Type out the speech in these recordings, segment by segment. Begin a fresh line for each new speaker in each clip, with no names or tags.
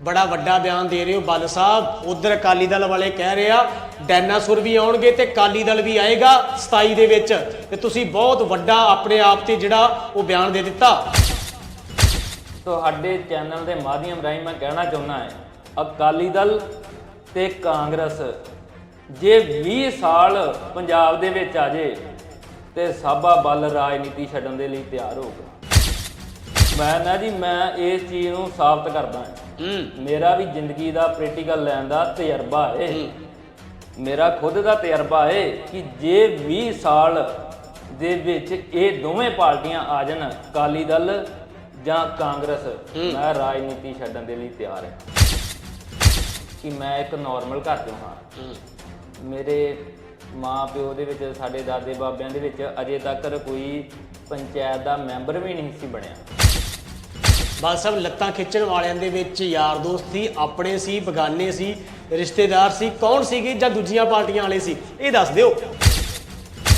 ਬੜਾ ਵੱਡਾ ਬਿਆਨ ਦੇ ਰਹੇ ਹੋ ਬੱਲ ਸਾਹਿਬ। ਉਧਰ ਅਕਾਲੀ ਦਲ ਵਾਲੇ ਕਹਿ ਰਹੇ ਆ, ਡਾਇਨਾਸੌਰ ਵੀ ਆਉਣਗੇ ਤੇ ਅਕਾਲੀ ਦਲ ਵੀ ਆਏਗਾ 27 ਦੇ ਵਿੱਚ। ਤੇ ਤੁਸੀਂ ਬਹੁਤ ਵੱਡਾ ਆਪਣੇ ਆਪ ਤੇ ਜਿਹੜਾ ਉਹ ਬਿਆਨ ਦੇ ਦਿੱਤਾ।
ਤੁਹਾਡੇ ਚੈਨਲ ਦੇ ਮਾਧਿਅਮ ਰਾਹੀਂ ਮੈਂ ਕਹਿਣਾ ਚਾਹੁੰਦਾ ਹਾਂ, ਅਕਾਲੀ ਦਲ ਤੇ ਕਾਂਗਰਸ, ਜੇ 20 ਸਾਲ ਪੰਜਾਬ ਦੇ ਵਿੱਚ ਆ ਜੇ, ਤੇ ਸਾਬਾ ਬਲ ਰਾਜਨੀਤੀ ਛੱਡਣ ਦੇ ਲਈ ਤਿਆਰ ਹੋਊਗਾ। ਮੈਂ ਨਾ ਜੀ ਮੈਂ ਇਸ ਚੀਜ਼ ਨੂੰ ਸਾਬਤ ਕਰਦਾ ਹਾਂ। ਮੇਰਾ ਵੀ ਜ਼ਿੰਦਗੀ ਦਾ ਪ੍ਰੈਕਟੀਕਲ ਲੈਣ ਦਾ ਤਜਰਬਾ ਹੈ। ਮੇਰਾ ਖੁਦ ਦਾ ਤਜਰਬਾ ਹੈ ਕਿ ਜੇ 20 ਸਾਲ ਦੇ ਵਿੱਚ ਇਹ ਦੋਵੇਂ ਪਾਰਟੀਆਂ ਆ ਜਾਣ ਅਕਾਲੀ ਦਲ ਜਾਂ ਕਾਂਗਰਸ ਮੈਂ ਰਾਜਨੀਤੀ ਛੱਡਣ ਦੇ ਲਈ ਤਿਆਰ ਹਾਂ। ਕਿ ਮੈਂ ਇੱਕ ਨਾਰਮਲ ਘਰ ਚੋਂ ਹਾਂ। ਮੇਰੇ ਮਾਂ ਪਿਓ ਦੇ ਵਿੱਚ ਸਾਡੇ ਦਾਦੇ ਬਾਬਿਆਂ ਦੇ ਵਿੱਚ ਅਜੇ ਤੱਕ ਕੋਈ ਪੰਚਾਇਤ ਦਾ ਮੈਂਬਰ ਵੀ ਨਹੀਂ ਸੀ ਬਣਿਆ।
ਬੱਲ ਸਾਹਿਬ ਲੱਤਾਂ ਖਿੱਚਣ ਵਾਲਿਆਂ ਦੇ ਵਿੱਚ ਯਾਰ ਦੋਸਤ ਸੀ ਆਪਣੇ ਸੀ ਬਗਾਨੇ ਸੀ ਰਿਸ਼ਤੇਦਾਰ ਸੀ ਕੌਣ ਸੀਗੇ ਜਾਂ ਦੂਜੀਆਂ ਪਾਰਟੀਆਂ ਵਾਲੇ ਸੀ? ਇਹ ਦੱਸ ਦਿਓ।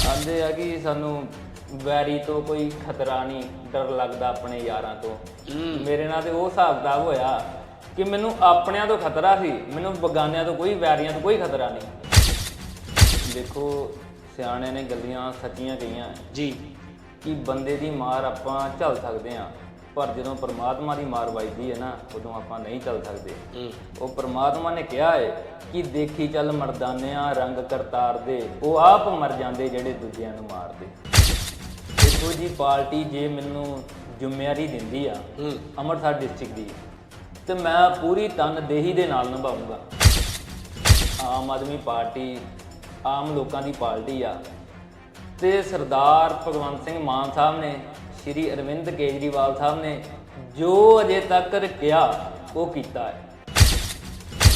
ਆਂਦੇ ਆ ਕਿ ਸਾਨੂੰ ਵੈਰੀ ਤੋਂ ਕੋਈ ਖਤਰਾ ਨਹੀਂ ਡਰ ਲੱਗਦਾ ਆਪਣੇ ਯਾਰਾਂ ਤੋਂ। ਮੇਰੇ ਨਾਲ ਤੇ ਉਹ ਹਿਸਾਬ ਕਿਤਾਬ ਹੋਇਆ ਕਿ ਮੈਨੂੰ ਆਪਣਿਆਂ ਤੋਂ ਖਤਰਾ ਸੀ ਮੈਨੂੰ ਬਗਾਨਿਆਂ ਤੋਂ ਕੋਈ ਵੈਰੀਆਂ ਤੋਂ ਕੋਈ ਖਤਰਾ ਨਹੀਂ। ਦੇਖੋ ਸਿਆਣੇ ਨੇ ਗੱਲਾਂ ਸੱਚੀਆਂ ਕਹੀਆਂ।
ਜੀ।
ਕਿ ਬੰਦੇ ਦੀ ਮਾਰ ਆਪਾਂ ਝੱਲ ਸਕਦੇ ਆ ਪਰ ਜਦੋਂ ਪ੍ਰਮਾਤਮਾ ਦੀ ਮਾਰ ਵੱਜਦੀ ਹੈ ਨਾ ਉਦੋਂ ਆਪਾਂ ਨਹੀਂ ਝੱਲ ਸਕਦੇ। ਉਹ ਪ੍ਰਮਾਤਮਾ ਨੇ ਕਿਹਾ ਹੈ ਕਿ ਦੇਖੀ ਚੱਲ ਮਰਦਾਨਿਆਂ ਰੰਗ ਕਰਤਾਰ ਦੇ ਉਹ ਆਪ ਮਰ ਜਾਂਦੇ ਜਿਹੜੇ ਦੂਜਿਆਂ ਨੂੰ ਮਾਰਦੇ। ਦੇਖੋ ਜੀ ਪਾਰਟੀ ਜੇ ਮੈਨੂੰ ਜ਼ਿੰਮੇਵਾਰੀ ਦਿੰਦੀ ਆ ਅੰਮ੍ਰਿਤਸਰ ਡਿਸਟ੍ਰਿਕਟ ਦੀ ਤੇ ਮੈਂ ਪੂਰੀ ਤਨਦੇਹੀ ਦੇ ਨਾਲ ਨਿਭਾਉਂਗਾ ਆਮ ਆਦਮੀ ਪਾਰਟੀ ਆਮ ਲੋਕਾਂ ਦੀ ਪਾਰਟੀ ਆ। ਤੇ ਸਰਦਾਰ ਭਗਵੰਤ ਸਿੰਘ ਮਾਨ ਸਾਹਿਬ ਨੇ ਸ਼੍ਰੀ ਅਰਵਿੰਦ ਕੇਜਰੀਵਾਲ ਸਾਹਿਬ ਨੇ ਜੋ ਅਜੇ ਤੱਕ ਕਿਹਾ ਉਹ ਕੀਤਾ ਹੈ।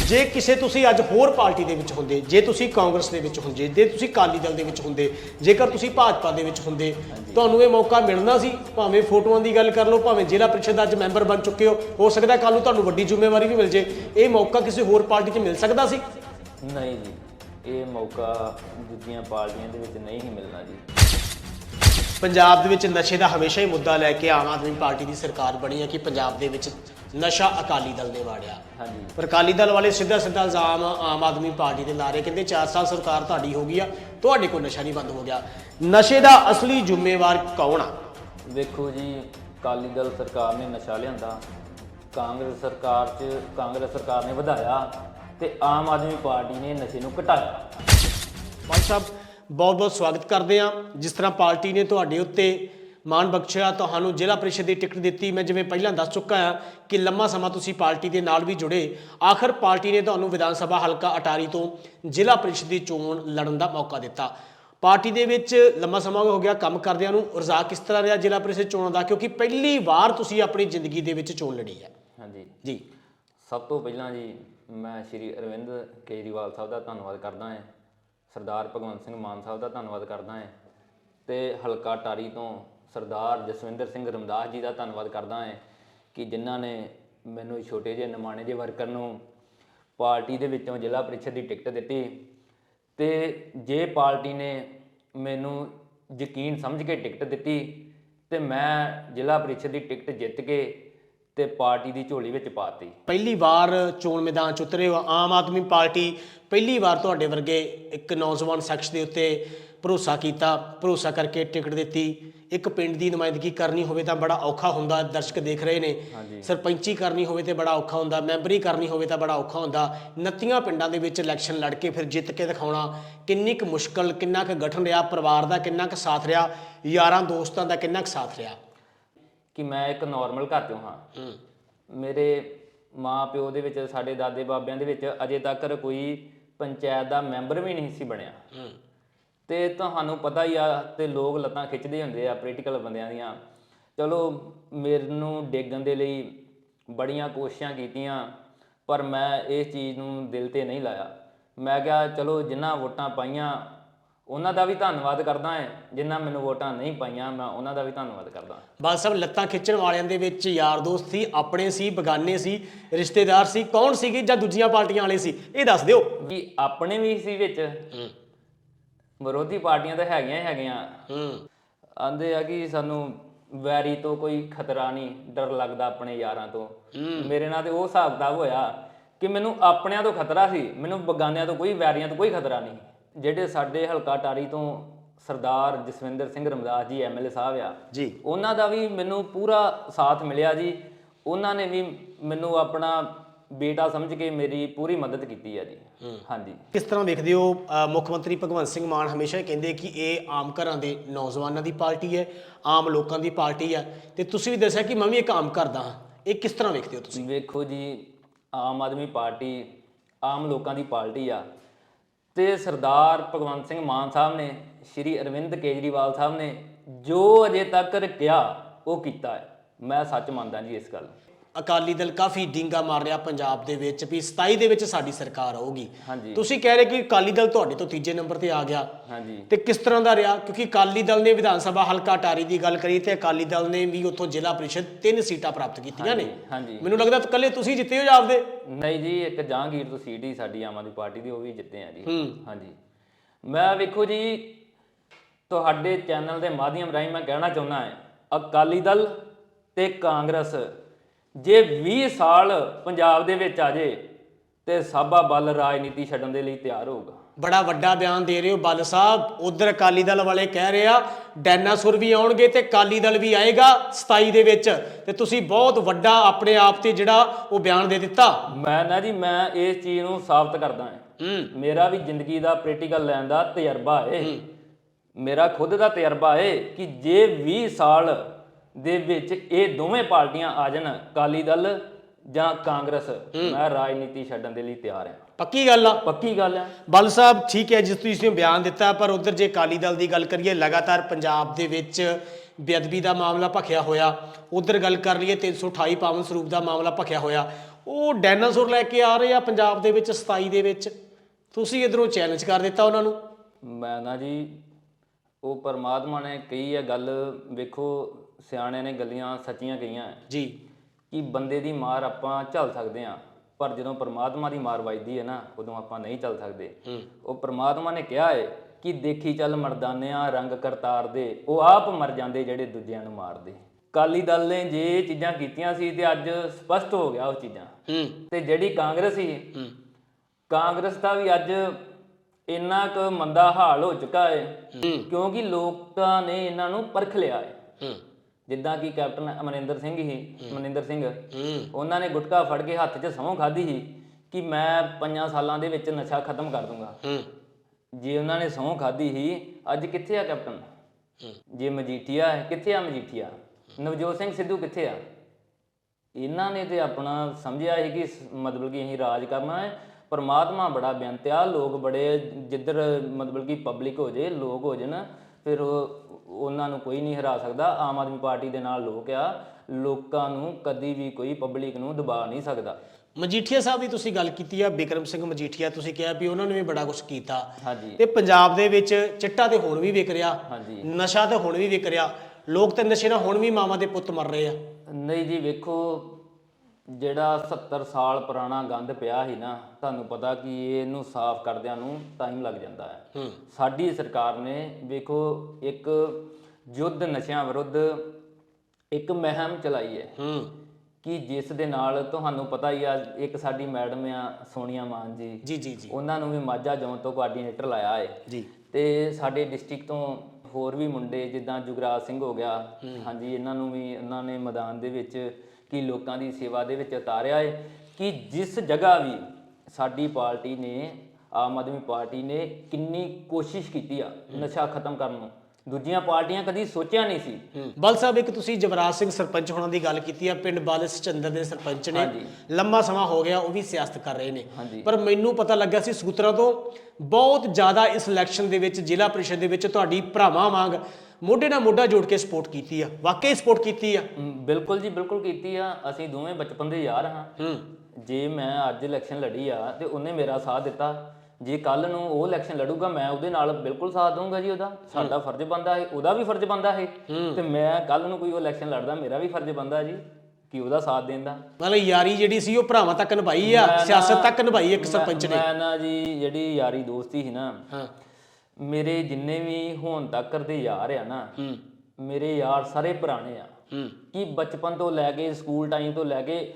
ਜੇ ਕਿਸੇ ਤੁਸੀਂ ਅੱਜ ਹੋਰ ਪਾਰਟੀ ਦੇ ਵਿੱਚ ਹੁੰਦੇ ਜੇ ਤੁਸੀਂ ਕਾਂਗਰਸ ਦੇ ਵਿੱਚ ਹੁੰਦੇ ਜੇ ਤੁਸੀਂ ਅਕਾਲੀ ਦਲ ਦੇ ਵਿੱਚ ਹੁੰਦੇ ਜੇਕਰ ਤੁਸੀਂ ਭਾਜਪਾ ਦੇ ਵਿੱਚ ਹੁੰਦੇ ਤੁਹਾਨੂੰ ਇਹ ਮੌਕਾ ਮਿਲਣਾ ਸੀ ਭਾਵੇਂ ਫੋਟੋਆਂ ਦੀ ਗੱਲ ਕਰ ਲਓ ਭਾਵੇਂ ਜ਼ਿਲ੍ਹਾ ਪ੍ਰੀਸ਼ਦ ਅੱਜ ਮੈਂਬਰ ਬਣ ਚੁੱਕੇ ਹੋ ਹੋ ਸਕਦਾ ਕੱਲ ਨੂੰ ਤੁਹਾਨੂੰ ਵੱਡੀ ਜ਼ਿੰਮੇਵਾਰੀ ਵੀ ਮਿਲ ਜੇ। ਇਹ ਮੌਕਾ ਕਿਸੇ ਹੋਰ ਪਾਰਟੀ 'ਚ ਮਿਲ ਸਕਦਾ ਸੀ?
ਨਹੀਂ ਜੀ ਇਹ ਮੌਕਾ ਦੂਜੀਆਂ ਪਾਰਟੀਆਂ ਦੇ ਵਿੱਚ ਨਹੀਂ ਮਿਲਣਾ ਜੀ।
ਪੰਜਾਬ ਦੇ ਵਿੱਚ ਨਸ਼ੇ ਦਾ ਹਮੇਸ਼ਾ ਹੀ ਮੁੱਦਾ ਲੈ ਕੇ ਆਮ ਆਦਮੀ ਪਾਰਟੀ ਦੀ ਸਰਕਾਰ ਬਣੀ ਹੈ ਕਿ ਪੰਜਾਬ ਦੇ ਵਿੱਚ ਨਸ਼ਾ ਅਕਾਲੀ ਦਲ ਨੇ ਵਾੜਿਆ।
ਹਾਂਜੀ।
ਪਰ ਅਕਾਲੀ ਦਲ ਵਾਲੇ ਸਿੱਧਾ ਸਿੱਧਾ ਇਲਜ਼ਾਮ ਆਮ ਆਦਮੀ ਪਾਰਟੀ ਦੇ ਲਾ ਰਹੇ ਕਹਿੰਦੇ 4 ਸਾਲ ਸਰਕਾਰ ਤੁਹਾਡੀ ਹੋ ਗਈ ਆ ਤੁਹਾਡੇ ਕੋਲ ਨਸ਼ਾ ਨਹੀਂ ਬੰਦ ਹੋ ਗਿਆ। ਨਸ਼ੇ ਦਾ ਅਸਲੀ ਜ਼ਿੰਮੇਵਾਰ ਕੌਣ ਆ?
ਵੇਖੋ ਜੀ ਅਕਾਲੀ ਦਲ ਸਰਕਾਰ ਨੇ ਨਸ਼ਾ ਲਿਆਂਦਾ ਕਾਂਗਰਸ ਸਰਕਾਰ 'ਚ ਕਾਂਗਰਸ ਸਰਕਾਰ ਨੇ ਵਧਾਇਆ ਤੇ ਆਮ ਆਦਮੀ ਪਾਰਟੀ ਨੇ ਨਸ਼ੇ ਨੂੰ ਘਟਾਇਆ।
ਭਾਈ ਸਾਹਿਬ ਬਹੁਤ ਬਹੁਤ ਸਵਾਗਤ ਕਰਦੇ ਆ ਜਿਸ ਤਰ੍ਹਾਂ ਪਾਰਟੀ ਨੇ ਤੁਹਾਡੇ ਉੱਤੇ ਮਾਣ ਬਖਸ਼ਿਆ ਤੁਹਾਨੂੰ ਜ਼ਿਲ੍ਹਾ ਪ੍ਰੀਸ਼ਦ ਦੀ ਟਿਕਟ ਦਿੱਤੀ। ਮੈਂ ਜਿਵੇਂ ਪਹਿਲਾਂ ਦੱਸ ਚੁੱਕਾ ਹਾਂ ਕਿ ਲੰਮਾ ਸਮਾਂ ਤੁਸੀਂ ਪਾਰਟੀ ਦੇ ਨਾਲ ਵੀ ਜੁੜੇ। ਆਖਰ ਪਾਰਟੀ ਨੇ ਤੁਹਾਨੂੰ ਵਿਧਾਨ ਸਭਾ ਹਲਕਾ ਅਟਾਰੀ ਤੋਂ ਜ਼ਿਲ੍ਹਾ ਪ੍ਰੀਸ਼ਦ ਦੀ ਚੋਣ ਲੜਨ ਦਾ ਮੌਕਾ ਦਿੱਤਾ। ਪਾਰਟੀ ਦੇ ਵਿੱਚ ਲੰਮਾ ਸਮਾਂ ਹੋ ਗਿਆ ਕੰਮ ਕਰਦਿਆਂ ਨੂੰ ਰਜ਼ਾ ਕਿਸ ਤਰ੍ਹਾਂ ਰਿਹਾ ਜ਼ਿਲ੍ਹਾ ਪ੍ਰੀਸ਼ਦ ਚੋਣਾਂ ਦਾ? ਕਿਉਂਕਿ ਪਹਿਲੀ ਵਾਰ ਤੁਸੀਂ ਆਪਣੀ ਜ਼ਿੰਦਗੀ ਦੇ ਵਿੱਚ ਚੋਣ ਲੜੀ ਹੈ।
ਹਾਂਜੀ।
ਜੀ।
ਸਭ ਤੋਂ ਪਹਿਲਾਂ ਜੀ ਮੈਂ ਸ਼੍ਰੀ ਅਰਵਿੰਦ ਕੇਜਰੀਵਾਲ ਸਾਹਿਬ ਦਾ ਧੰਨਵਾਦ ਕਰਦਾ ਹਾਂ। ਸਰਦਾਰ ਭਗਵੰਤ ਸਿੰਘ ਮਾਨ ਸਾਹਿਬ ਦਾ ਧੰਨਵਾਦ ਕਰਦਾ ਹਾਂ। ਤੇ ਹਲਕਾ ਟਾਰੀ ਤੋਂ ਸਰਦਾਰ ਜਸਵਿੰਦਰ ਸਿੰਘ ਰਮਦਾਸ ਜੀ ਦਾ ਧੰਨਵਾਦ ਕਰਦਾ ਹਾਂ ਕਿ ਜਿਨ੍ਹਾਂ ਨੇ ਮੈਨੂੰ ਛੋਟੇ ਜਿਹੇ ਨਿਮਾਣੇ ਜਿਹੇ ਵਰਕਰ ਨੂੰ ਪਾਰਟੀ ਦੇ ਵਿੱਚੋਂ ਜ਼ਿਲ੍ਹਾ ਪ੍ਰੀਸ਼ਦ ਦੀ ਟਿਕਟ ਦਿੱਤੀ ਤੇ ਜੇ ਪਾਰਟੀ ਨੇ ਮੈਨੂੰ ਯਕੀਨ ਸਮਝ ਕੇ ਟਿਕਟ ਦਿੱਤੀ ਤੇ ਮੈਂ ਜ਼ਿਲ੍ਹਾ ਪ੍ਰੀਸ਼ਦ ਦੀ ਟਿਕਟ ਜਿੱਤ ਕੇ ਤੇ ਪਾਰਟੀ ਦੀ ਝੋਲੀ ਵਿੱਚ ਪਾਤੀ।
ਪਹਿਲੀ ਵਾਰ ਚੋਣ ਮੈਦਾਨ 'ਚ ਉਤਰੇ ਹੋ ਆਮ ਆਦਮੀ ਪਾਰਟੀ। ਪਹਿਲੀ ਵਾਰ ਤੁਹਾਡੇ ਵਰਗੇ ਇੱਕ ਨੌਜਵਾਨ ਸ਼ਖਸ ਦੇ ਉੱਤੇ ਭਰੋਸਾ ਕੀਤਾ ਭਰੋਸਾ ਕਰਕੇ ਟਿਕਟ ਦਿੱਤੀ। ਇੱਕ ਪਿੰਡ ਦੀ ਨੁਮਾਇੰਦਗੀ ਕਰਨੀ ਹੋਵੇ ਤਾਂ ਬੜਾ ਔਖਾ ਹੁੰਦਾ ਦਰਸ਼ਕ ਦੇਖ ਰਹੇ ਨੇ। ਸਰਪੰਚੀ ਕਰਨੀ ਹੋਵੇ ਤੇ ਬੜਾ ਔਖਾ ਹੁੰਦਾ ਮੈਂਬਰੀ ਕਰਨੀ ਹੋਵੇ ਤਾਂ ਬੜਾ ਔਖਾ ਹੁੰਦਾ। 29 ਪਿੰਡਾਂ ਦੇ ਵਿੱਚ ਇਲੈਕਸ਼ਨ ਲੜ ਕੇ ਫਿਰ ਜਿੱਤ ਕੇ ਦਿਖਾਉਣਾ ਕਿੰਨੀ ਕੁ ਮੁਸ਼ਕਲ ਕਿੰਨਾ ਕੁ ਗਠਨ ਰਿਹਾ ਪਰਿਵਾਰ ਦਾ ਕਿੰਨਾ ਕੁ ਸਾਥ ਰਿਹਾ ਯਾਰਾਂ ਦੋਸਤਾਂ ਦਾ ਕਿੰਨਾ ਕੁ ਸਾਥ ਰਿਹਾ।
ਕਿ ਮੈਂ ਇੱਕ ਨਾਰਮਲ ਘਰ ਚੋਂ ਹਾਂ। ਮੇਰੇ ਮਾਂ ਪਿਓ ਦੇ ਵਿੱਚ ਸਾਡੇ ਦਾਦੇ ਬਾਬਿਆਂ ਦੇ ਵਿੱਚ ਅਜੇ ਤੱਕ ਕੋਈ ਪੰਚਾਇਤ ਦਾ ਮੈਂਬਰ ਵੀ ਨਹੀਂ ਸੀ ਬਣਿਆ। ਤੇ ਤੁਹਾਨੂੰ ਪਤਾ ਹੀ ਆ ਤੇ ਲੋਕ ਲੱਤਾਂ ਖਿੱਚਦੇ ਹੁੰਦੇ ਆ ਪੋਲੀਟੀਕਲ ਬੰਦਿਆਂ ਦੀਆਂ। ਚਲੋ ਮੈਨੂੰ ਡੇਗਣ ਦੇ ਲਈ ਬੜੀਆਂ ਕੋਸ਼ਿਸ਼ਾਂ ਕੀਤੀਆਂ ਪਰ ਮੈਂ ਇਸ ਚੀਜ਼ ਨੂੰ ਦਿਲ ਤੇ ਨਹੀਂ ਲਾਇਆ। ਮੈਂ ਕਿਹਾ ਚਲੋ ਜਿਨ੍ਹਾਂ ਵੋਟਾਂ ਪਾਈਆਂ ਉਹਨਾਂ ਦਾ ਵੀ ਧੰਨਵਾਦ ਕਰਦਾ ਹਾਂ ਜਿਨ੍ਹਾਂ ਮੈਨੂੰ ਵੋਟਾਂ ਨਹੀਂ ਪਾਈਆਂ ਮੈਂ ਉਹਨਾਂ ਦਾ ਵੀ ਧੰਨਵਾਦ ਕਰਦਾ
ਬਾਦ ਸਾਹਿਬ ਲੱਤਾਂ ਖਿੱਚਣ ਵਾਲਿਆਂ ਦੇ ਵਿੱਚ ਯਾਰ ਦੋਸਤ ਸੀ ਆਪਣੇ ਸੀ ਬਗਾਨੇ ਸੀ ਰਿਸ਼ਤੇਦਾਰ ਸੀ ਕੌਣ ਸੀਗੇ ਜਾਂ ਦੂਜੀਆਂ ਪਾਰਟੀਆਂ ਵਾਲੇ ਸੀ? ਇਹ ਦੱਸ ਦਿਓ।
ਕਿ ਆਪਣੇ ਵੀ ਸੀ ਵਿੱਚ। ਵਿਰੋਧੀ ਪਾਰਟੀਆਂ ਤਾਂ ਹੈਗੀਆਂ ਹੀ ਹੈਗੀਆਂ।
ਹੂੰ।
ਆਂਦੇ ਆ ਕਿ ਸਾਨੂੰ ਵੈਰੀ ਤੋਂ ਕੋਈ ਖਤਰਾ ਨਹੀਂ ਡਰ ਲੱਗਦਾ ਆਪਣੇ ਯਾਰਾਂ ਤੋਂ। ਮੇਰੇ ਨਾਲ ਤੇ ਉਹ ਹਿਸਾਬ ਕਿਤਾਬ ਹੋਇਆ ਕਿ ਮੈਨੂੰ ਆਪਣਿਆਂ ਤੋਂ ਖਤਰਾ ਸੀ ਮੈਨੂੰ ਬਗਾਨਿਆਂ ਤੋਂ ਕੋਈ ਵੈਰੀਆਂ ਤੋਂ ਕੋਈ ਖਤਰਾ ਨਹੀਂ। ਜਿਹੜੇ ਸਾਡੇ ਹਲਕਾ ਟਾਰੀ ਤੋਂ ਸਰਦਾਰ ਜਸਵਿੰਦਰ ਸਿੰਘ ਰਮਦਾਸ ਜੀ ਐਮਐਲਏ ਸਾਹਿਬ ਆ
ਜੀ।
ਉਹਨਾਂ ਦਾ ਵੀ ਮੈਨੂੰ ਪੂਰਾ ਸਾਥ ਮਿਲਿਆ ਜੀ। ਉਹਨਾਂ ਨੇ ਵੀ ਮੈਨੂੰ ਆਪਣਾ ਬੇਟਾ ਸਮਝ ਕੇ ਮੇਰੀ ਪੂਰੀ ਮਦਦ ਕੀਤੀ ਆ ਜੀ। ਹਾਂਜੀ।
ਕਿਸ ਤਰ੍ਹਾਂ ਵੇਖਦੇ ਹੋ ਮੁੱਖ ਮੰਤਰੀ ਭਗਵੰਤ ਸਿੰਘ ਮਾਨ ਹਮੇਸ਼ਾ ਕਹਿੰਦੇ ਕਿ ਇਹ ਆਮ ਘਰਾਂ ਦੇ ਨੌਜਵਾਨਾਂ ਦੀ ਪਾਰਟੀ ਹੈ ਆਮ ਲੋਕਾਂ ਦੀ ਪਾਰਟੀ ਹੈ। ਤੇ ਤੁਸੀਂ ਵੀ ਦੱਸਿਆ ਕਿ ਮੈਂ ਵੀ ਇੱਕ ਆਮ ਕਰਦਾ ਹਾਂ। ਇਹ ਕਿਸ ਤਰ੍ਹਾਂ ਵੇਖਦੇ ਹੋ ਤੁਸੀਂ?
ਵੇਖੋ ਜੀ ਆਮ ਆਦਮੀ ਪਾਰਟੀ ਆਮ ਲੋਕਾਂ ਦੀ ਪਾਰਟੀ ਆ। ਤੇ ਸਰਦਾਰ ਭਗਵੰਤ ਸਿੰਘ ਮਾਨ ਸਾਹਿਬ ਨੇ, ਸ਼੍ਰੀ ਅਰਵਿੰਦ ਕੇਜਰੀਵਾਲ ਸਾਹਿਬ ਨੇ ਜੋ ਅਜੇ ਤੱਕ ਕਿਹਾ, ਉਹ ਕੀਤਾ ਹੈ ਮੈਂ ਸੱਚ ਮੰਨਦਾ ਜੀ ਇਸ ਗੱਲ ਨੂੰ।
ਅਕਾਲੀ ਦਲ ਕਾਫੀ ਡਿੰਗਾ ਮਾਰ ਰਿਹਾ ਪੰਜਾਬ ਦੇ ਵਿੱਚ ਵੀ 27 ਦੇ ਵਿੱਚ ਸਾਡੀ ਸਰਕਾਰ ਆਊਗੀ।
ਹਾਂਜੀ।
ਤੁਸੀਂ ਕਹਿ ਰਹੇ ਕਿ ਅਕਾਲੀ ਦਲ ਤੁਹਾਡੇ ਤੋਂ ਤੀਜੇ ਨੰਬਰ ਤੇ ਆ ਗਿਆ।
ਹਾਂਜੀ।
ਤੇ ਕਿਸ ਤਰ੍ਹਾਂ ਦਾ ਰਿਹਾ? ਕਿਉਂਕਿ ਅਕਾਲੀ ਦਲ ਨੇ ਵਿਧਾਨ ਸਭਾ ਹਲਕਾ ਟਾਰੀ ਦੀ ਗੱਲ ਕਰੀ ਤੇ ਅਕਾਲੀ ਦਲ ਨੇ ਵੀ ਉੱਥੋਂ ਜ਼ਿਲ੍ਹਾ ਪ੍ਰੀਸ਼ਦ ਤਿੰਨ ਸੀਟਾਂ ਪ੍ਰਾਪਤ ਕੀਤੀਆਂ ਨੇ।
ਹਾਂਜੀ
ਮੈਨੂੰ ਲੱਗਦਾ ਇਕੱਲੇ ਤੁਸੀਂ ਜਿੱਤੇ ਹੋ ਜਾਪਦੇ
ਨਹੀਂ ਜੀ ਇੱਕ ਜਹਾਂਗੀਰ ਤੋਂ ਸੀਟ ਹੀ ਸਾਡੀ ਆਮ ਆਦਮੀ ਪਾਰਟੀ ਦੀ ਉਹ ਵੀ ਜਿੱਤੇ ਆ ਜੀ।
ਹੂੰ।
ਹਾਂਜੀ। ਮੈਂ ਵੇਖੋ ਜੀ ਤੁਹਾਡੇ ਚੈਨਲ ਦੇ ਮਾਧਿਅਮ ਰਾਹੀਂ ਮੈਂ ਕਹਿਣਾ ਚਾਹੁੰਦਾ ਹਾਂ ਅਕਾਲੀ ਦਲ ਤੇ ਕਾਂਗਰਸ ਜੇ 20 ਸਾਲ ਪੰਜਾਬ ਦੇ ਵਿੱਚ ਆ ਜੇ ਤੇ ਸਾਬਾ ਬਲ ਰਾਜਨੀਤੀ ਛੱਡਣ ਦੇ ਲਈ ਤਿਆਰ ਹੋਊਗਾ।
ਬੜਾ ਵੱਡਾ ਬਿਆਨ ਦੇ ਰਹੇ ਹੋ ਬੱਲ ਸਾਹਿਬ। ਉਧਰ ਅਕਾਲੀ ਦਲ ਵਾਲੇ ਕਹਿ ਰਹੇ ਆ ਡਾਇਨਾਸੌਰ ਵੀ ਆਉਣਗੇ ਤੇ ਅਕਾਲੀ ਦਲ ਵੀ ਆਏਗਾ 27 ਦੇ ਵਿੱਚ। ਤੇ ਤੁਸੀਂ ਬਹੁਤ ਵੱਡਾ ਆਪਣੇ ਆਪ ਤੇ ਜਿਹੜਾ ਉਹ ਬਿਆਨ ਦੇ ਦਿੱਤਾ।
ਮੈਂ ਨਾ ਜੀ ਮੈਂ ਇਸ ਚੀਜ਼ ਨੂੰ ਸਾਬਤ ਕਰਦਾ ਹਾਂ।
ਹੂੰ।
ਮੇਰਾ ਵੀ ਜ਼ਿੰਦਗੀ ਦਾ ਪ੍ਰੈਕਟੀਕਲ ਲੈਣ ਦਾ ਤਜਰਬਾ ਹੈ। ਮੇਰਾ ਖੁਦ ਦਾ ਤਜਰਬਾ ਹੈ ਕਿ ਜੇ 20 ਸਾਲ ਦੇ ਵਿੱਚ ਇਹ ਦੋਵੇਂ ਪਾਰਟੀਆਂ ਆ ਜਾਣ ਅਕਾਲੀ ਦਲ ਜਾਂ ਕਾਂਗਰਸ। ਮੈਂ ਰਾਜਨੀਤੀ ਛੱਡਣ ਦੇ ਲਈ ਤਿਆਰ ਹਾਂ।
ਪੱਕੀ ਗੱਲ ਆ।
ਪੱਕੀ ਗੱਲ ਹੈ
ਬੱਲ ਸਾਹਿਬ ਠੀਕ ਹੈ ਜਿਸ ਤੁਸੀਂ ਬਿਆਨ ਦਿੱਤਾ ਪਰ ਉਧਰ ਜੇ ਅਕਾਲੀ ਦਲ ਦੀ ਗੱਲ ਕਰੀਏ ਲਗਾਤਾਰ ਪੰਜਾਬ ਦੇ ਵਿੱਚ ਬੇਅਦਬੀ ਦਾ ਮਾਮਲਾ ਭਖਿਆ ਹੋਇਆ ਉਧਰ ਗੱਲ ਕਰ ਲਈਏ 328 ਪਾਵਨ ਸਰੂਪ ਦਾ ਮਾਮਲਾ ਭਖਿਆ ਹੋਇਆ ਉਹ ਡਾਇਨਾਸੌਰ ਲੈ ਕੇ ਆ ਰਹੇ ਆ ਪੰਜਾਬ ਦੇ ਵਿੱਚ 27 ਦੇ ਵਿੱਚ। ਤੁਸੀਂ ਇਧਰੋਂ ਚੈਲੰਜ ਕਰ ਦਿੱਤਾ ਉਹਨਾਂ ਨੂੰ।
ਮੈਂ ਨਾ ਜੀ ਉਹ ਪਰਮਾਤਮਾ ਨੇ ਕਹੀ ਹੈ ਗੱਲ ਵੇਖੋ ਸਿਆਣਿਆਂ ਨੇ ਗੱਲੀਆਂ ਸੱਚੀਆਂ ਕਹੀਆਂ ਹੈ।
ਜੀ।
ਕਿ ਬੰਦੇ ਦੀ ਮਾਰ ਆਪਾਂ ਝੱਲ ਸਕਦੇ ਹਾਂ ਪਰ ਜਦੋਂ ਪਰਮਾਤਮਾ ਦੀ ਮਾਰ ਵੱਜਦੀ ਹੈ ਨਾ ਉਦੋਂ ਆਪਾਂ ਨਹੀਂ ਚੱਲ ਸਕਦੇ। ਉਹ ਪਰਮਾਤਮਾ ਨੇ ਕਿਹਾ ਹੈ ਕਿ ਦੇਖੀ ਚੱਲ ਮਰਦਾਨਿਆਂ ਰੰਗ ਕਰਤਾਰ ਦੇ ਉਹ ਆਪ ਮਰ ਜਾਂਦੇ ਜਿਹੜੇ ਦੂਜਿਆਂ ਨੂੰ ਮਾਰਦੇ। ਕਾਲੀ ਦਲ ਨੇ ਜੇ ਚੀਜ਼ਾਂ ਕੀਤੀਆਂ ਸੀ ਤੇ ਅੱਜ ਸਪਸ਼ਟ ਹੋ ਗਿਆ ਉਹ ਚੀਜ਼ਾਂ। ਤੇ ਜਿਹੜੀ ਕਾਂਗਰਸ ਸੀ ਕਾਂਗਰਸ ਦਾ ਵੀ ਅੱਜ ਇੰਨਾ ਕੁ ਮੰਦਾ ਹਾਲ ਹੋ ਚੁੱਕਾ ਹੈ। ਕਿਉਂਕਿ ਲੋਕਾਂ ਨੇ ਇਹਨਾਂ ਨੂੰ ਪਰਖ ਲਿਆ ਹੂੰ। ਜਿੱਦਾਂ ਕਿ ਕੈਪਟਨ ਅਮਰਿੰਦਰ ਸਿੰਘ ਹੀ। ਅਮਰਿੰਦਰ ਸਿੰਘ ਉਹਨਾਂ ਨੇ ਗੁਟਕਾ ਫੜ ਕੇ ਹੱਥ 'ਚ ਸਹੁੰ ਖਾਧੀ ਸੀ ਕਿ ਮੈਂ ਪੰਜਾਂ ਸਾਲਾਂ ਦੇ ਵਿੱਚ ਨਸ਼ਾ ਖਤਮ ਕਰ ਦੂੰਗਾ। ਜੇ ਉਹਨਾਂ ਨੇ ਸਹੁੰ ਖਾਧੀ ਸੀ ਅੱਜ ਕਿੱਥੇ ਆ ਕੈਪਟਨ? ਜੇ ਮਜੀਠੀਆ ਹੈ ਕਿੱਥੇ ਆ ਮਜੀਠੀਆ? ਨਵਜੋਤ ਸਿੰਘ ਸਿੱਧੂ ਕਿੱਥੇ ਆ? ਇਹਨਾਂ ਨੇ ਤੇ ਆਪਣਾ ਸਮਝਿਆ ਹੈ ਕਿ ਮਤਲਬ ਕਿ ਅਸੀਂ ਰਾਜ ਕਰਨਾ ਹੈ। ਪਰਮਾਤਮਾ ਬੜਾ ਬੇਅੰਤ ਆ ਲੋਕ ਬੜੇ ਜਿੱਧਰ ਮਤਲਬ ਕਿ ਪਬਲਿਕ ਹੋ ਜੇ ਲੋਕ ਹੋ ਜਾਣ। ਫਿਰ ਉਹ- ਉਹਨਾਂ ਨੂੰ ਕੋਈ ਨਹੀਂ ਹਰਾ ਸਕਦਾ। ਆਮ ਆਦਮੀ ਪਾਰਟੀ ਦੇ ਨਾਲ ਲੋਕ ਆ ਲੋਕਾਂ ਨੂੰ ਕਦੀ ਵੀ ਕੋਈ ਪਬਲਿਕ ਨੂੰ ਦਬਾ ਨਹੀਂ ਸਕਦਾ।
ਮਜੀਠੀਆ ਸਾਹਿਬ ਦੀ ਤੁਸੀਂ ਗੱਲ ਕੀਤੀ ਆ ਬਿਕਰਮ ਸਿੰਘ ਮਜੀਠੀਆ ਤੁਸੀਂ ਕਿਹਾ ਵੀ ਉਹਨਾਂ ਨੇ ਵੀ ਬੜਾ ਕੁਝ ਕੀਤਾ।
ਹਾਂਜੀ।
ਤੇ ਪੰਜਾਬ ਦੇ ਵਿੱਚ ਚਿੱਟਾ ਤੇ ਹੁਣ ਵੀ ਵਿਕ ਰਿਹਾ
ਹਾਂਜੀ।
ਨਸ਼ਾ ਤੇ ਹੁਣ ਵੀ ਵਿਕ ਰਿਹਾ। ਲੋਕ ਤੇ ਨਸ਼ੇ ਨਾਲ ਹੁਣ ਵੀ ਮਾਵਾਂ ਦੇ ਪੁੱਤ ਮਰ ਰਹੇ ਆ।
ਨਹੀਂ ਜੀ ਵੇਖੋ ਜਿਹੜਾ 70 ਸਾਲ ਪੁਰਾਣਾ ਗੰਦ ਪਿਆ ਸੀ ਨਾ ਤੁਹਾਨੂੰ ਪਤਾ ਕਿ ਇਹਨੂੰ ਸਾਫ਼ ਕਰਦਿਆਂ ਨੂੰ ਟਾਈਮ ਲੱਗ ਜਾਂਦਾ ਹੈ। ਸਾਡੀ ਸਰਕਾਰ ਨੇ ਵੇਖੋ ਇੱਕ ਯੁੱਧ ਨਸ਼ਿਆਂ ਵਿਰੁੱਧ ਇੱਕ ਮੁਹਿੰਮ ਚਲਾਈ ਹੈ। ਕਿ ਜਿਸ ਦੇ ਨਾਲ ਤੁਹਾਨੂੰ ਪਤਾ ਹੀ ਆ ਇੱਕ ਸਾਡੀ ਮੈਡਮ ਆ ਸੋਨੀਆ ਮਾਨ ਜੀ।
ਜੀ ਜੀ ਜੀ।
ਉਹਨਾਂ ਨੂੰ ਵੀ ਮਾਝਾ ਜ਼ੋਨ ਤੋਂ ਕੋਆਰਡੀਨੇਟਰ ਲਾਇਆ ਹੈ।
ਜੀ।
ਤੇ ਸਾਡੇ ਡਿਸਟ੍ਰਿਕਟ ਤੋਂ ਹੋਰ ਵੀ ਮੁੰਡੇ ਜਿੱਦਾਂ ਜੁਗਰਾਜ ਸਿੰਘ ਹੋ ਗਿਆ। ਹਾਂਜੀ ਇਹਨਾਂ ਨੂੰ ਵੀ ਇਹਨਾਂ ਨੇ ਮੈਦਾਨ ਦੇ ਵਿੱਚ ਕਿ ਲੋਕਾਂ ਦੀ ਸੇਵਾ ਦੇ ਵਿੱਚ ਉਤਾਰਿਆ ਹੈ ਕਿ ਜਿਸ ਜਗ੍ਹਾ ਵੀ ਸਾਡੀ ਪਾਰਟੀ ਨੇ, ਆਮ ਆਦਮੀ ਪਾਰਟੀ ਨੇ ਕਿੰਨੀ ਕੋਸ਼ਿਸ਼ ਕੀਤੀ ਆ ਨਸ਼ਾ ਖਤਮ ਕਰਨ ਨੂੰ ਦੂਜੀਆਂ ਪਾਰਟੀਆਂ ਕਦੀ ਸੋਚਿਆ ਨਹੀਂ ਸੀ।
ਬਲ ਸਾਹਿਬ ਇੱਕ ਤੁਸੀਂ ਜਵਰਾਜ ਸਿੰਘ ਸਰਪੰਚ ਹੋਣਾ ਦੀ ਗੱਲ ਕੀਤੀ ਆ ਪਿੰਡ ਬਾਲਸ ਚੰਦਰ ਦੇ ਸਰਪੰਚ ਨੇ। ਲੰਮਾ ਸਮਾਂ ਹੋ ਗਿਆ ਉਹ ਵੀ ਸਿਆਸਤ ਕਰ ਰਹੇ ਨੇ। ਪਰ ਮੈਨੂੰ ਪਤਾ ਲੱਗਾ ਸੀ ਸੂਤਰਾਂ ਤੋਂ ਬਹੁਤ ਜ਼ਿਆਦਾ ਇਸ ਇਲੈਕਸ਼ਨ ਦੇ ਵਿੱਚ ਜ਼ਿਲ੍ਹਾ ਪ੍ਰੀਸ਼ਦ ਦੇ ਵਿੱਚ ਤੁਹਾਡੀ ਭਰਾਵਾਂ ਵਾਂਗ ਮੋਢੇ ਨਾਲ ਮੋਢਾ ਜੋੜ ਕੇ ਸਪੋਰਟ ਕੀਤੀ ਆ। ਵਾਕਈ ਸਪੋਰਟ ਕੀਤੀ ਆ।
ਬਿਲਕੁਲ ਜੀ ਬਿਲਕੁਲ ਕੀਤੀ ਆ। ਅਸੀਂ ਦੋਵੇਂ ਬਚਪਨ ਦੇ ਯਾਰ ਹੂੰ। ਜੇ ਮੈਂ ਅੱਜ ਇਲੈਕਸ਼ਨ ਲੜੀ ਆ ਤੇ ਉਹਨੇ ਮੇਰਾ ਸਾਥ ਦਿੱਤਾ। ਜੇ ਕੱਲ ਨੂੰ ਉਹ ਇਲੈਕਸ਼ਨ ਲੜੂਗਾ ਮੈਂ ਉਹਦੇ ਨਾਲ ਬਿਲਕੁਲ ਸਾਥ ਦਊਂਗਾ ਜੀ ਉਹਦਾ। ਸਾਡਾ ਫਰਜ਼ ਬੰਦਾ ਹੈ ਉਹਦਾ ਵੀ ਫਰਜ਼ ਬੰਦਾ ਹੈ। ਤੇ ਮੈਂ ਕੱਲ ਨੂੰ ਕੋਈ ਉਹ ਇਲੈਕਸ਼ਨ ਲੜਦਾ ਮੇਰਾ ਵੀ ਫਰਜ਼ ਬੰਦਾ ਜੀ ਕਿ ਉਹਦਾ ਸਾਥ ਦੇਣ ਦਾ।
ਮਤਲਬ ਯਾਰੀ ਜਿਹੜੀ ਸੀ ਉਹ ਭਰਾਵਾਂ ਤੱਕ ਨਿਭਾਈ ਆ ਸਿਆਸਤ ਤੱਕ ਨਿਭਾਈ ਇੱਕ ਸਰਪੰਚ ਨੇ।
ਮੈਂ ਨਾ ਜੀ ਜਿਹੜੀ ਯਾਰੀ ਦੋਸਤੀ ਸੀ ਨਾ
ਹਾਂ।
ਮੇਰੇ ਜਿੰਨੇ ਵੀ ਹੁਣ ਤੱਕ ਦੇ ਯਾਰ ਆ ਨਾ
ਹੂੰ।
ਮੇਰੇ ਯਾਰ ਸਾਰੇ ਪੁਰਾਣੇ ਆ।
ਹੂੰ।
ਕਿ ਬਚਪਨ ਤੋਂ ਲੈ ਕੇ ਸਕੂਲ ਟਾਈਮ ਤੋਂ ਲੈ ਕੇ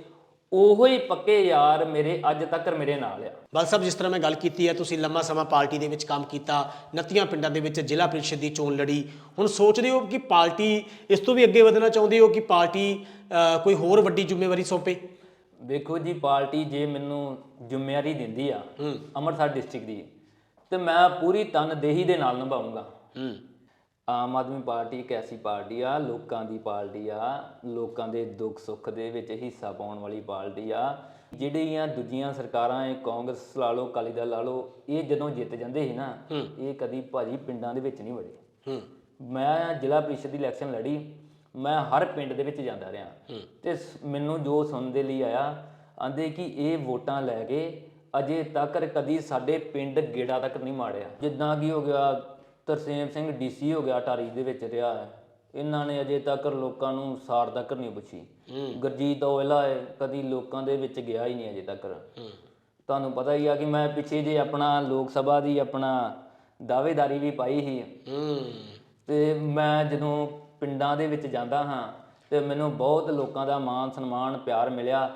ਉਹੋ ਹੀ ਪੱਕੇ ਯਾਰ ਮੇਰੇ ਅੱਜ ਤੱਕ ਮੇਰੇ ਨਾਲ ਆ।
ਬਲ ਸਾਹਿਬ ਜਿਸ ਤਰ੍ਹਾਂ ਮੈਂ ਗੱਲ ਕੀਤੀ ਹੈ ਤੁਸੀਂ ਲੰਮਾ ਸਮਾਂ ਪਾਰਟੀ ਦੇ ਵਿੱਚ ਕੰਮ ਕੀਤਾ 29 ਪਿੰਡਾਂ ਦੇ ਵਿੱਚ ਜ਼ਿਲ੍ਹਾ ਪ੍ਰੀਸ਼ਦ ਦੀ ਚੋਣ ਲੜੀ ਹੁਣ ਸੋਚਦੇ ਹੋ ਕਿ ਪਾਰਟੀ ਇਸ ਤੋਂ ਵੀ ਅੱਗੇ ਵਧਣਾ ਚਾਹੁੰਦੇ ਹੋ ਕਿ ਪਾਰਟੀ ਕੋਈ ਹੋਰ ਵੱਡੀ ਜ਼ਿੰਮੇਵਾਰੀ ਸੌਂਪੇ?
ਵੇਖੋ ਜੀ ਪਾਰਟੀ ਜੇ ਮੈਨੂੰ ਜ਼ਿੰਮੇਵਾਰੀ ਦਿੰਦੀ ਆ ਅੰਮ੍ਰਿਤਸਰ ਡਿਸਟ੍ਰਿਕਟ ਦੀ ਤੇ ਮੈਂ ਪੂਰੀ ਤਨਦੇਹੀ ਦੇ ਨਾਲ ਨਿਭਾਉਂਗਾ
ਹੂੰ।
ਆਮ ਆਦਮੀ ਪਾਰਟੀ ਇੱਕ ਐਸੀ ਪਾਰਟੀ ਆ ਲੋਕਾਂ ਦੀ ਪਾਰਟੀ ਆ ਲੋਕਾਂ ਦੇ ਦੁੱਖ ਸੁੱਖ ਦੇ ਵਿੱਚ ਹਿੱਸਾ ਪਾਉਣ ਵਾਲੀ ਪਾਰਟੀ ਆ। ਜਿਹੜੀਆਂ ਦੂਜੀਆਂ ਸਰਕਾਰਾਂ ਇਹ ਕਾਂਗਰਸ ਲਾ ਲਓ ਅਕਾਲੀ ਦਲ ਲਾ ਲਓ ਇਹ ਜਦੋਂ ਜਿੱਤ ਜਾਂਦੇ ਸੀ ਨਾ ਇਹ ਕਦੀ ਭਾਜੀ ਪਿੰਡਾਂ ਦੇ ਵਿੱਚ ਨਹੀਂ ਵੜੇ। ਮੈਂ ਜ਼ਿਲ੍ਹਾ ਪ੍ਰੀਸ਼ਦ ਦੀ ਇਲੈਕਸ਼ਨ ਲੜੀ ਮੈਂ ਹਰ ਪਿੰਡ ਦੇ ਵਿੱਚ ਜਾਂਦਾ ਰਿਹਾ। ਤੇ ਮੈਨੂੰ ਜੋ ਸੁਣਨ ਦੇ ਲਈ ਆਇਆ ਆਂਦੇ ਕਿ ਇਹ ਵੋਟਾਂ ਲੈ ਕੇ ਅਜੇ ਤੱਕ ਕਦੀ ਸਾਡੇ ਪਿੰਡ ਗੇੜਾ ਤੱਕ ਨਹੀਂ ਮਾੜਿਆ ਜਿੱਦਾਂ ਕੀ ਹੋ ਗਿਆ ਤਰਸੇਮ ਸਿੰਘ ਡੀਸੀ ਹੋ ਗਿਆ ਟਾਰੀ ਦੇ ਵਿੱਚ ਰਿਹਾ ਹੈ। ਇਹਨਾਂ ਨੇ ਅਜੇ ਤੱਕ ਲੋਕਾਂ ਨੂੰ ਸਾਰ ਤੱਕ ਨਹੀਂ ਪੁੱਛੀ। ਗੁਰਜੀਤ ਔਜਲਾ ਹੈ ਕਦੀ ਲੋਕਾਂ ਦੇ ਵਿੱਚ ਗਿਆ ਹੀ ਨਹੀਂ ਅਜੇ ਤੱਕ। ਤੁਹਾਨੂੰ ਪਤਾ ਹੀ ਆ ਕਿ ਮੈਂ ਪਿੱਛੇ ਜੇ ਆਪਣਾ ਲੋਕ ਸਭਾ ਦੀ ਆਪਣਾ ਦਾਅਵੇਦਾਰੀ ਵੀ ਪਾਈ ਸੀ। ਤੇ ਮੈਂ ਜਦੋਂ ਪਿੰਡਾਂ ਦੇ ਵਿੱਚ ਜਾਂਦਾ ਹਾਂ ਤੇ ਮੈਨੂੰ ਬਹੁਤ ਲੋਕਾਂ ਦਾ ਮਾਣ ਸਨਮਾਨ ਪਿਆਰ ਮਿਲਿਆ।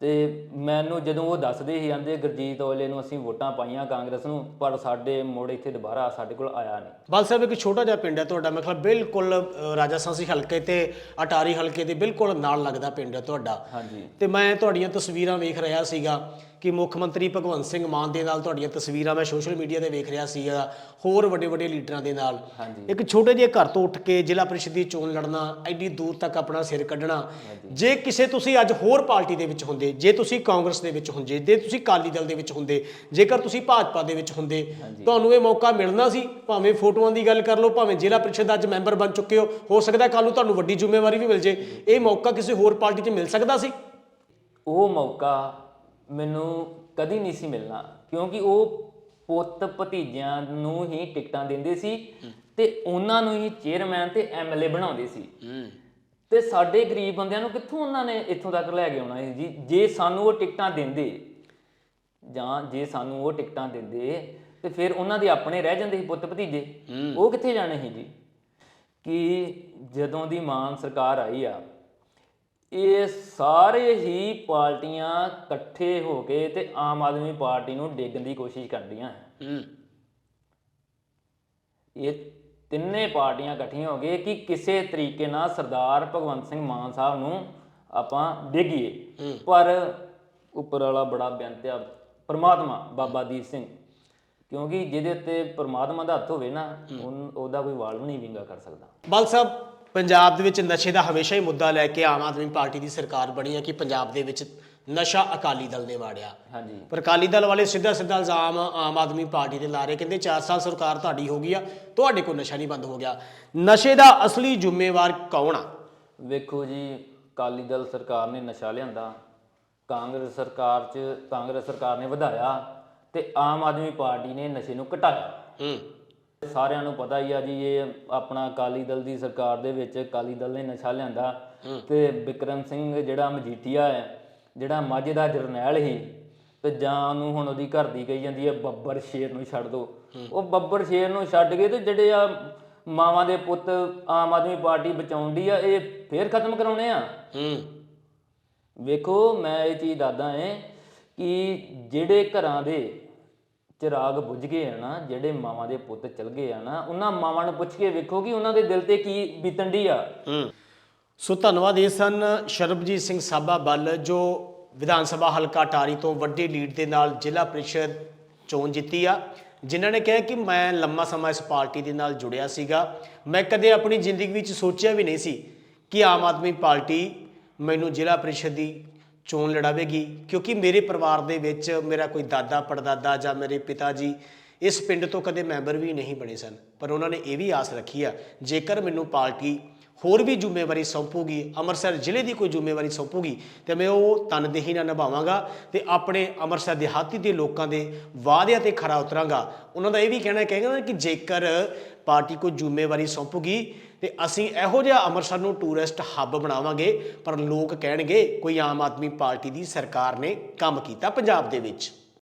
ਤੇ ਮੈਨੂੰ ਜਦੋਂ ਉਹ ਦੱਸਦੇ ਸੀ ਆਂਦੇ ਗੁਰਜੀਤ ਔਜਲੇ ਨੂੰ ਅਸੀਂ ਵੋਟਾਂ ਪਾਈਆਂ ਕਾਂਗਰਸ ਨੂੰ ਪਰ ਸਾਡੇ ਮੋੜ ਇੱਥੇ ਦੁਬਾਰਾ ਸਾਡੇ ਕੋਲ ਆਇਆ ਨਹੀਂ।
ਬਲ ਸਾਹਿਬ ਇੱਕ ਛੋਟਾ ਜਿਹਾ ਪਿੰਡ ਹੈ ਤੁਹਾਡਾ ਮੈਂ ਖਿਆਲ ਬਿਲਕੁਲ ਅਹ, ਰਾਜਾ ਸਾਂਸੀ ਹਲਕੇ ਤੇ ਅਟਾਰੀ ਹਲਕੇ ਦੇ ਬਿਲਕੁਲ ਨਾਲ ਲੱਗਦਾ ਪਿੰਡ ਹੈ ਤੁਹਾਡਾ।
ਹਾਂਜੀ।
ਤੇ ਮੈਂ ਤੁਹਾਡੀਆਂ ਤਸਵੀਰਾਂ ਵੇਖ ਰਿਹਾ ਸੀਗਾ ਕਿ ਮੁੱਖ ਮੰਤਰੀ ਭਗਵੰਤ ਸਿੰਘ ਮਾਨ ਦੇ ਨਾਲ ਤੁਹਾਡੀਆਂ ਤਸਵੀਰਾਂ ਮੈਂ ਸੋਸ਼ਲ ਮੀਡੀਆ ਤੇ ਵੇਖ ਰਿਹਾ ਸੀਗਾ ਹੋਰ ਵੱਡੇ ਵੱਡੇ ਲੀਡਰਾਂ ਦੇ ਨਾਲ। ਇੱਕ ਛੋਟੇ ਜਿਹੇ ਘਰ ਤੋਂ ਉੱਠ ਕੇ ਜ਼ਿਲ੍ਹਾ ਪ੍ਰੀਸ਼ਦ ਦੀ ਚੋਣ ਲੜਨਾ ਐਡੀ ਦੂਰ ਤੱਕ ਆਪਣਾ ਸਿਰ ਕੱਢਣਾ। ਜੇ ਕਿਸੇ ਤੁਸੀਂ ਅੱਜ ਹੋਰ ਪਾਰਟੀ ਦੇ ਵਿੱਚ ਹੁੰਦੇ ਜੇ ਤੁਸੀਂ ਕਾਂਗਰਸ ਦੇ ਵਿੱਚ ਹੁੰਦੇ ਜੇ ਤੁਸੀਂ ਅਕਾਲੀ ਦਲ ਦੇ ਵਿੱਚ ਹੁੰਦੇ ਜੇਕਰ ਤੁਸੀਂ ਭਾਜਪਾ ਦੇ ਵਿੱਚ ਹੁੰਦੇ ਤੁਹਾਨੂੰ ਇਹ ਮੌਕਾ ਮਿਲਣਾ ਸੀ ਭਾਵੇਂ ਫੋਟੋਆਂ ਦੀ ਗੱਲ ਕਰ ਲਓ ਭਾਵੇਂ ਜ਼ਿਲ੍ਹਾ ਪ੍ਰੀਸ਼ਦ ਅੱਜ ਮੈਂਬਰ ਬਣ ਚੁੱਕੇ ਹੋ ਹੋ ਸਕਦਾ ਕੱਲ ਨੂੰ ਤੁਹਾਨੂੰ ਵੱਡੀ ਜ਼ਿੰਮੇਵਾਰੀ ਵੀ ਮਿਲ ਜੇ। ਇਹ ਮੌਕਾ ਕਿਸੇ ਹੋਰ ਪਾਰਟੀ 'ਚ ਮਿਲ ਸਕਦਾ ਸੀ?
ਉਹ ਮੌਕਾ ਮੈਨੂੰ ਕਦੀ ਨਹੀਂ ਸੀ ਮਿਲਣਾ ਕਿਉਂਕਿ ਉਹ ਪੁੱਤ ਭਤੀਜਿਆਂ ਨੂੰ ਹੀ ਟਿਕਟਾਂ ਦਿੰਦੇ ਸੀ ਤੇ ਉਹਨਾਂ ਨੂੰ ਹੀ ਚੇਅਰਮੈਨ ਤੇ ਐਮਐਲਏ ਬਣਾਉਂਦੇ ਸੀ। ਤੇ ਸਾਡੇ ਗਰੀਬ ਬੰਦਿਆਂ ਨੂੰ ਕਿੱਥੋਂ ਉਹਨਾਂ ਨੇ ਇੱਥੋਂ ਤੱਕ ਲੈ ਕੇ ਆਉਣਾ ਸੀ ਜੀ? ਜੇ ਸਾਨੂੰ ਉਹ ਟਿਕਟਾਂ ਦਿੰਦੇ ਜਾਂ ਜੇ ਸਾਨੂੰ ਉਹ ਟਿਕਟਾਂ ਦਿੰਦੇ ਤੇ ਫਿਰ ਉਹਨਾਂ ਦੇ ਆਪਣੇ ਰਹਿ ਜਾਂਦੇ ਸੀ ਪੁੱਤ ਭਤੀਜੇ। ਉਹ ਕਿੱਥੇ ਜਾਣੇ ਸੀ ਜੀ? ਕਿ ਜਦੋਂ ਦੀ ਮਾਨ ਸਰਕਾਰ ਆਈ ਆ ਇਹ ਸਾਰੇ ਹੀ ਪਾਰਟੀਆਂ ਇਕੱਠੇ ਹੋ ਕੇ ਤੇ ਆਮ ਆਦਮੀ ਪਾਰਟੀ ਨੂੰ ਡੇਗਣ ਦੀ ਕੋਸ਼ਿਸ਼ ਕਰਦੀਆਂ
ਹੂੰ।
ਇਹ ਤਿੰਨੇ ਪਾਰਟੀਆਂ ਇਕੱਠੀਆਂ ਹੋ ਗਏ ਕਿ ਕਿਸੇ ਤਰੀਕੇ ਨਾਲ ਸਰਦਾਰ ਭਗਵੰਤ ਸਿੰਘ ਮਾਨ ਸਾਹਿਬ ਨੂੰ ਆਪਾਂ ਡੇਗੀਏ। ਪਰ ਉੱਪਰ ਵਾਲਾ ਬੜਾ ਬੇਅੰਤ ਆ ਪਰਮਾਤਮਾ ਬਾਬਾ ਦੀਪ ਸਿੰਘ ਕਿਉਂਕਿ ਜਿਹਦੇ ਉੱਤੇ ਪਰਮਾਤਮਾ ਦਾ ਹੱਥ ਹੋਵੇ ਨਾ ਉਹਦਾ ਕੋਈ ਵਾਲ ਵੀ ਨਹੀਂ ਵਿੰਗਾ ਕਰ ਸਕਦਾ।
ਬਲ ਸਾਹਿਬ ਪੰਜਾਬ ਦੇ ਵਿੱਚ ਨਸ਼ੇ ਦਾ ਹਮੇਸ਼ਾ ਹੀ ਮੁੱਦਾ ਲੈ ਕੇ ਆਮ ਆਦਮੀ ਪਾਰਟੀ ਦੀ ਸਰਕਾਰ ਬਣੀ ਹੈ ਕਿ ਪੰਜਾਬ ਦੇ ਵਿੱਚ ਨਸ਼ਾ ਅਕਾਲੀ ਦਲ ਨੇ ਵਾੜਿਆ।
ਹਾਂਜੀ।
ਪਰ ਅਕਾਲੀ ਦਲ ਵਾਲੇ ਸਿੱਧਾ ਸਿੱਧਾ ਇਲਜ਼ਾਮ ਆਮ ਆਦਮੀ ਪਾਰਟੀ ਤੇ ਲਾ ਰਹੇ ਕਹਿੰਦੇ 4 ਸਾਲ ਸਰਕਾਰ ਤੁਹਾਡੀ ਹੋ ਗਈ ਆ ਤੁਹਾਡੇ ਕੋਲ ਨਸ਼ਾ ਨਹੀਂ ਬੰਦ ਹੋ ਗਿਆ। ਨਸ਼ੇ ਦਾ ਅਸਲੀ ਜ਼ਿੰਮੇਵਾਰ ਕੌਣ ਆ?
ਵੇਖੋ ਜੀ ਅਕਾਲੀ ਦਲ ਸਰਕਾਰ ਨੇ ਨਸ਼ਾ ਲਿਆਂਦਾ ਕਾਂਗਰਸ ਸਰਕਾਰ 'ਚ ਕਾਂਗਰਸ ਸਰਕਾਰ ਨੇ ਵਧਾਇਆ ਤੇ ਆਮ ਆਦਮੀ ਪਾਰਟੀ ਨੇ ਨਸ਼ੇ ਨੂੰ ਘਟਾਇਆ।
ਹੂੰ।
ਸਾਰਿਆਂ ਨੂੰ ਪਤਾ ਹੀ ਆ ਜੀ ਇਹ ਆਪਣਾ ਅਕਾਲੀ ਦਲ ਦੀ ਸਰਕਾਰ ਦੇ ਵਿੱਚ ਅਕਾਲੀ ਦਲ ਨੇ ਨਸ਼ਾ ਲਿਆਂਦਾ। ਤੇ ਵਿਕਰਮ ਸਿੰਘ ਜਿਹੜਾ ਮਜੀਠੀਆ ਹੈ ਜਿਹੜਾ ਮਾਝੇ ਦਾ ਜਰਨੈਲ ਸੀ ਤੇ ਜਾਂ ਉਹਨੂੰ ਹੁਣ ਉਹਦੀ ਘਰ ਦੀ ਕਹੀ ਜਾਂਦੀ ਹੈ ਬੱਬਰ ਸ਼ੇਰ ਨੂੰ ਛੱਡ ਦੋ। ਉਹ ਬੱਬਰ ਸ਼ੇਰ ਨੂੰ ਛੱਡ ਕੇ ਤੇ ਜਿਹੜੇ ਆ ਮਾਵਾਂ ਦੇ ਪੁੱਤ ਆਮ ਆਦਮੀ ਪਾਰਟੀ ਬਚਾਉਂਦੀ ਆ ਇਹ ਫੇਰ ਖਤਮ ਕਰਾਉਣੇ ਆ।
ਹੂੰ।
ਵੇਖੋ ਮੈਂ ਇਹ ਚੀਜ਼ ਦੱਸਦਾ ਏ ਕਿ ਜਿਹੜੇ ਘਰਾਂ ਦੇ ਚਿਰਾਗ ਬੁੱਝ ਗਏ ਆ ਨਾ, ਜਿਹੜੇ ਮਾਵਾਂ ਦੇ ਪੁੱਤ ਚਲ ਗਏ ਆ ਨਾ, ਉਹਨਾਂ ਮਾਵਾਂ ਨੂੰ ਪੁੱਛ ਕੇ ਵੇਖੋ ਕਿ ਉਹਨਾਂ ਦੇ ਦਿਲ ਤੇ ਕੀ ਬੀਤਣ ਡਈ ਆ।
ਸੋ ਧੰਨਵਾਦ ਇਹ ਸਨ ਸ਼ਰਬਜੀਤ ਸਿੰਘ ਸਾਬਾ ਬੱਲ ਜੋ ਵਿਧਾਨ ਸਭਾ ਹਲਕਾ ਟਾਰੀ ਤੋਂ ਵੱਡੀ ਲੀਡ ਦੇ ਨਾਲ ਜ਼ਿਲ੍ਹਾ ਪ੍ਰੀਸ਼ਦ ਚੋਣ ਜਿੱਤੀ ਆ, ਜਿਨ੍ਹਾਂ ਨੇ ਕਿਹਾ ਕਿ ਮੈਂ ਲੰਮਾ ਸਮਾਂ ਇਸ ਪਾਰਟੀ ਦੇ ਨਾਲ ਜੁੜਿਆ ਸੀਗਾ। ਮੈਂ ਕਦੇ ਆਪਣੀ ਜ਼ਿੰਦਗੀ ਵਿੱਚ ਸੋਚਿਆ ਵੀ ਨਹੀਂ ਸੀ ਕਿ ਆਮ ਆਦਮੀ ਪਾਰਟੀ ਮੈਨੂੰ ਜ਼ਿਲ੍ਹਾ ਪ੍ਰੀਸ਼ਦ ਦੀ ਚੋਣ ਲੜਾਵੇਗੀ, ਕਿਉਂਕਿ ਮੇਰੇ ਪਰਿਵਾਰ ਦੇ ਵਿੱਚ ਮੇਰਾ ਕੋਈ ਦਾਦਾ, ਪੜਦਾਦਾ ਜਾਂ ਮੇਰੇ ਪਿਤਾ ਜੀ ਇਸ ਪਿੰਡ ਤੋਂ ਕਦੇ ਮੈਂਬਰ ਵੀ ਨਹੀਂ ਬਣੇ ਸਨ। ਪਰ ਉਹਨਾਂ ਨੇ ਇਹ ਵੀ ਆਸ ਰੱਖੀ ਆ, ਜੇਕਰ ਮੈਨੂੰ ਪਾਰਟੀ ਹੋਰ ਵੀ ਜ਼ਿੰਮੇਵਾਰੀ ਸੌਂਪੂਗੀ, ਅੰਮ੍ਰਿਤਸਰ ਜ਼ਿਲ੍ਹੇ ਦੀ ਕੋਈ ਜ਼ਿੰਮੇਵਾਰੀ ਸੌਂਪੂਗੀ, ਤੇ ਮੈਂ ਉਹ ਤਨਦੇਹੀ ਨਾਲ ਨਿਭਾਵਾਂਗਾ ਤੇ ਆਪਣੇ ਅੰਮ੍ਰਿਤਸਰ ਦਿਹਾਤੀ ਦੇ ਲੋਕਾਂ ਦੇ ਵਾਅਦਿਆਂ ਤੇ ਖਰਾ ਉਤਰਾਂਗਾ। ਉਹਨਾਂ ਦਾ ਇਹ ਵੀ ਕਹਿਣਾ ਕਹੇਗਾ ਕਿ ਜੇਕਰ ਪਾਰਟੀ ਕੋਈ ਜ਼ਿੰਮੇਵਾਰੀ ਸੌਂਪੂਗੀ ਤੇ ਅਸੀਂ ਇਹੋ ਜਿਹਾ ਅੰਮ੍ਰਿਤਸਰ ਨੂੰ ਟੂਰਿਸਟ ਹੱਬ ਬਣਾਵਾਂਗੇ, ਪਰ ਲੋਕ ਕਹਿਣਗੇ, ਕੋਈ ਆਮ ਆਦਮੀ ਪਾਰਟੀ ਦੀ ਸਰਕਾਰ ਨੇ ਕੰਮ ਕੀਤਾ ਪੰਜਾਬ ਦੇ ਵਿੱਚ।